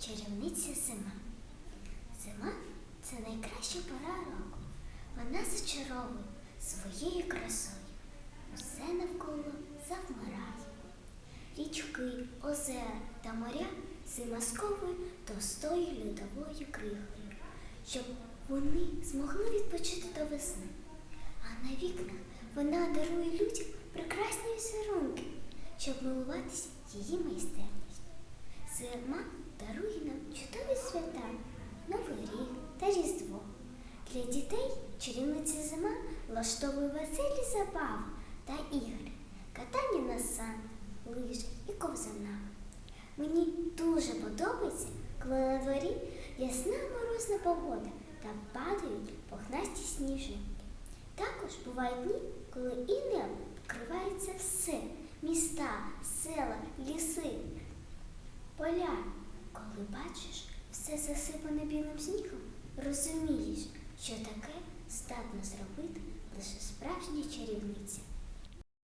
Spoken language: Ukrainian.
чарівниця зима. Зима це найкраща пора року. Вона зачаровує своєю красою. Усе навколо завмирає. Річки, озера та моря зима сковує товстою льодовою кригою, щоб вони змогли відпочити до весни. А на вікнах вона дарує людям прекрасні візерунки, щоб милуватися її майстерністю. Зима Для дітей чарівниця зима влаштовує веселі забави та ігри, катання на санках, лижах і ковзанах. Мені дуже подобається, коли на дворі ясна морозна погода та падають пухнасті сніжинки. Також бувають дні, коли і небо все міста, села, ліси, поля. Коли бачиш все засипане білим снігом, розумієш, що таке здатна зробити лише справжня чарівниця.